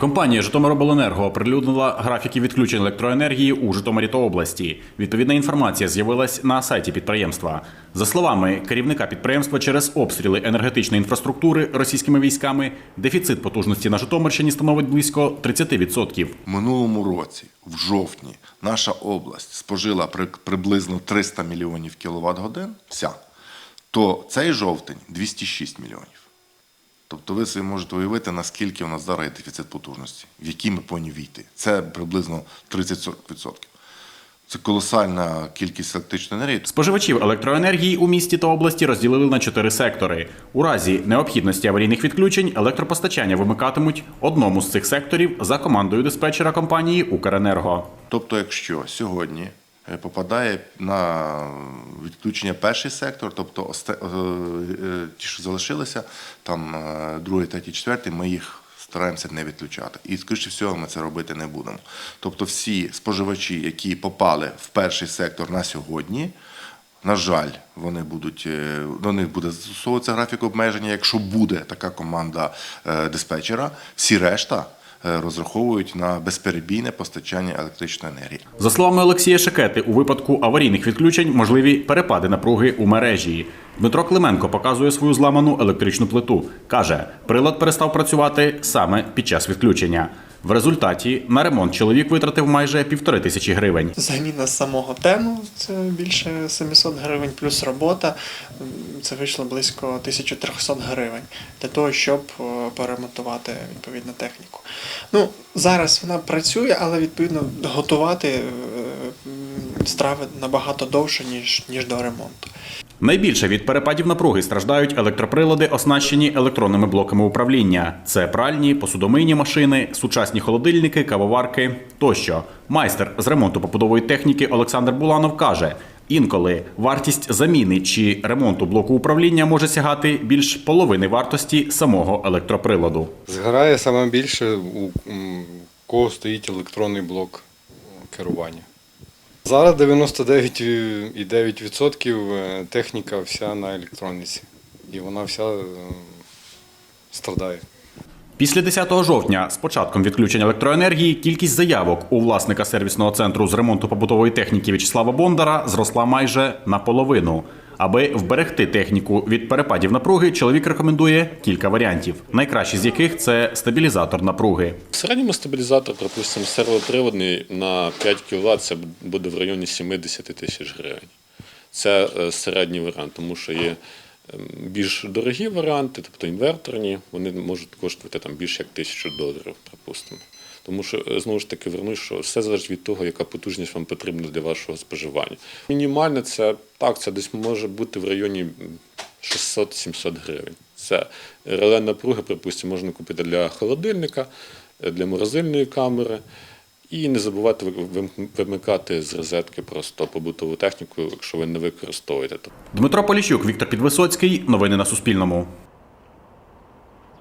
Компанія Житомиробленерго оприлюднила графіки відключень електроенергії у Житомирі та області. Відповідна інформація з'явилась на сайті підприємства. За словами керівника підприємства, через обстріли енергетичної інфраструктури російськими військами дефіцит потужності на Житомирщині становить близько 30%. Минулому році, в жовтні, наша область спожила при- приблизно 300 мільйонів кіловат годин, вся, то цей жовтень 206 мільйонів. Тобто ви собі можете уявити, наскільки у нас зараз є дефіцит потужності, в який ми повинні війти. Це приблизно 30%. Це колосальна кількість електричної енергії. Споживачів електроенергії у місті та області розділили на чотири сектори. У разі необхідності аварійних відключень електропостачання вимикатимуть одному з цих секторів за командою диспетчера компанії Укренерго. Тобто, якщо сьогодні попадає на відключення перший сектор, тобто е, е, ті, що залишилися, там е, другий, третій, четвертий, ми їх стараємося не відключати. І, скоріше всього, ми це робити не будемо. Тобто, всі споживачі, які попали в перший сектор на сьогодні, на жаль, вони будуть е, до них буде застосовуватися графік обмеження. Якщо буде така команда е, диспетчера, всі решта е, розраховують на безперебійне постачання електричної енергії. За словами Олексія Шекети, у випадку аварійних відключень можливі перепади напруги у мережі. Дмитро Клименко показує свою зламану електричну плиту. Каже, прилад перестав працювати саме під час відключення. В результаті на ремонт чоловік витратив майже півтори тисячі гривень. Заміна самого тену це більше 700 гривень, плюс робота це вийшло близько 1300 гривень для того, щоб е, перемонтувати відповідну техніку. Ну, зараз вона працює, але відповідно готувати е, страви набагато довше, ніж, ніж до ремонту. Найбільше від перепадів напруги страждають електроприлади, оснащені електронними блоками управління. Це пральні, посудомийні машини, сучасні холодильники, кавоварки тощо. Майстер з ремонту побудової техніки Олександр Буланов каже: інколи вартість заміни чи ремонту блоку управління може сягати більш половини вартості самого електроприладу. Згорає саме більше, у кого стоїть електронний блок керування. Зараз 99,9% е, техніка вся на електроніці. І вона вся е, страдає. Після 10 жовтня, з початком відключення електроенергії, кількість заявок у власника сервісного центру з ремонту побутової техніки В'ячеслава Бондара зросла майже наполовину. Аби вберегти техніку від перепадів напруги, чоловік рекомендує кілька варіантів, найкращий з яких це стабілізатор напруги. В середньому стабілізатор, припустимо, сервоприводний на 5 кВт це буде в районі 70 тисяч гривень. Це е, середній варіант, тому що є ем, більш дорогі варіанти, тобто інверторні, вони можуть коштувати там більше як тисячу доларів, припустимо. Тому що е, знову ж таки вернусь, що все залежить від того, яка потужність вам потрібна для вашого споживання. Мінімальне це так, це десь може бути в районі 600-700 гривень. Це реле напруги, припустимо, можна купити для холодильника, е, для морозильної камери. І не забувати вим- вимикати з розетки просто побутову техніку, якщо ви не використовуєте. Дмитро Поліщук, Віктор Підвисоцький. Новини на Суспільному.